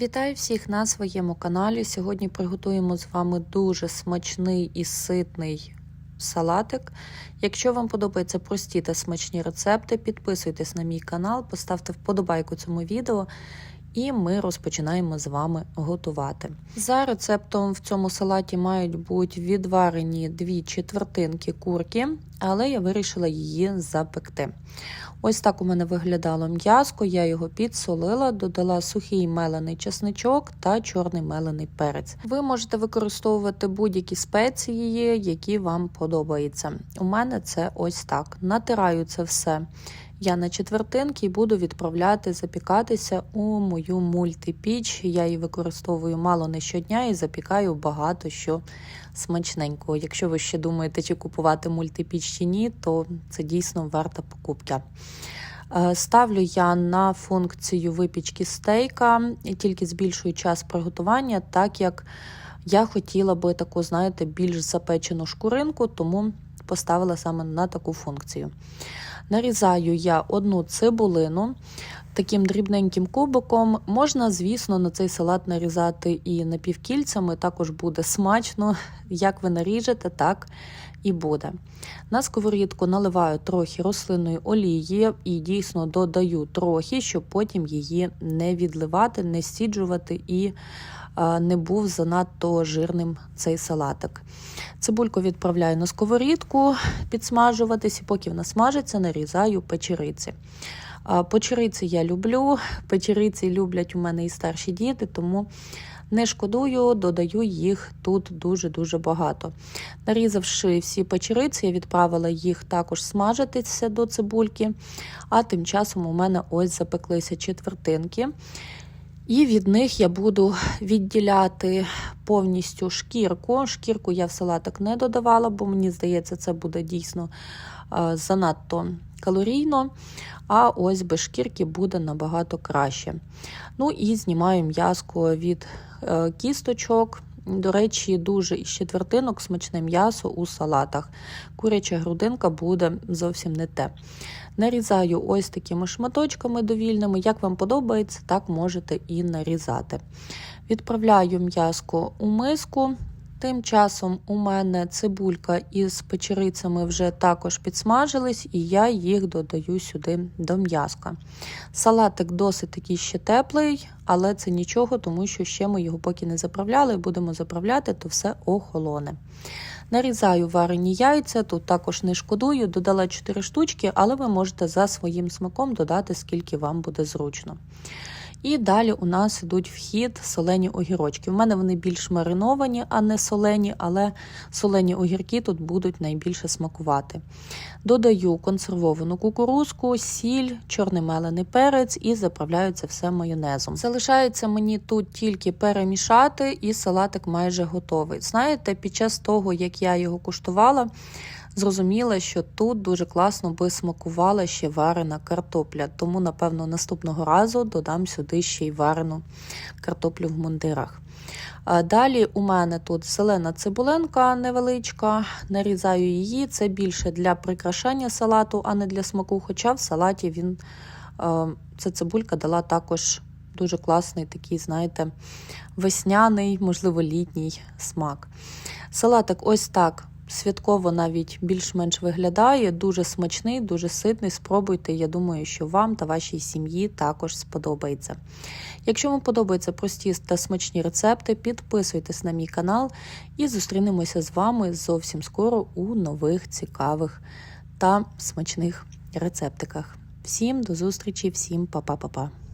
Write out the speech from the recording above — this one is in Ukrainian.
Вітаю всіх на своєму каналі. Сьогодні приготуємо з вами дуже смачний і ситний салатик. Якщо вам подобаються прості та смачні рецепти, підписуйтесь на мій канал, поставте вподобайку цьому відео. І ми розпочинаємо з вами готувати. За рецептом в цьому салаті мають бути відварені дві четвертинки курки, але я вирішила її запекти. Ось так у мене виглядало м'язко, я його підсолила, додала сухий мелений чесничок та чорний мелений перець. Ви можете використовувати будь-які спеції, які вам подобаються. У мене це ось так. Натираю це все. Я на четвертинки буду відправляти запікатися у мою мультипіч. Я її використовую мало не щодня і запікаю багато що смачненького. Якщо ви ще думаєте, чи купувати мультипіч чи ні, то це дійсно варта покупки. Ставлю я на функцію випічки стейка тільки збільшую час приготування, так як я хотіла би таку, знаєте, більш запечену шкуринку, тому поставила саме на таку функцію. Нарізаю я одну цибулину таким дрібненьким кубиком. Можна, звісно, на цей салат нарізати і напівкільцями, також буде смачно. Як ви наріжете, так і буде. На сковорідку наливаю трохи рослинної олії і дійсно додаю трохи, щоб потім її не відливати, не стіджувати і не був занадто жирним цей салатик. Цибульку відправляю на сковорідку підсмажуватись, і поки вона смажиться, нарізаю печериці. Печериці я люблю, печериці люблять у мене і старші діти, тому не шкодую, додаю їх тут дуже-дуже багато. Нарізавши всі печериці, я відправила їх також смажитися до цибульки, а тим часом у мене ось запеклися четвертинки. І від них я буду відділяти повністю шкірку. Шкірку я в салатик не додавала, бо мені здається, це буде дійсно занадто калорійно. А ось без шкірки буде набагато краще. Ну і знімаю м'язко від е, кісточок. До речі, дуже із четвертинок смачне м'ясо у салатах. Куряча грудинка буде зовсім не те. Нарізаю ось такими шматочками довільними. Як вам подобається, так можете і нарізати. Відправляю м'язко у миску. Тим часом у мене цибулька із печерицями вже також підсмажились, і я їх додаю сюди до м'язка. Салатик досить такий ще теплий, але це нічого, тому що ще ми його поки не заправляли, будемо заправляти, то все охолоне. Нарізаю варені яйця, тут також не шкодую, додала 4 штучки, але ви можете за своїм смаком додати, скільки вам буде зручно. І далі у нас йдуть вхід солені огірочки. У мене вони більш мариновані, а не солені, але солені огірки тут будуть найбільше смакувати. Додаю консервовану кукурузку, сіль, чорний мелений перець і заправляю це все майонезом. Залишається мені тут тільки перемішати, і салатик майже готовий. Знаєте, під час того, як я його куштувала, зрозуміла, що тут дуже класно би смакувала ще варена картопля. Тому, напевно, наступного разу додам сюди ще й варену картоплю в мундирах. Далі у мене тут зелена цибуленка невеличка, нарізаю її. Це більше для прикрашання салату, а не для смаку. Хоча в салаті він ця цибулька дала також дуже класний такий, знаєте, весняний, можливо, літній смак. Салатик ось так святково навіть більш-менш виглядає, дуже смачний, дуже ситний. Спробуйте, я думаю, що вам та вашій сім'ї також сподобається. Якщо вам подобаються прості та смачні рецепти, підписуйтесь на мій канал і зустрінемося з вами зовсім скоро у нових цікавих та смачних рецептиках. Всім до зустрічі, всім па-па-па-па!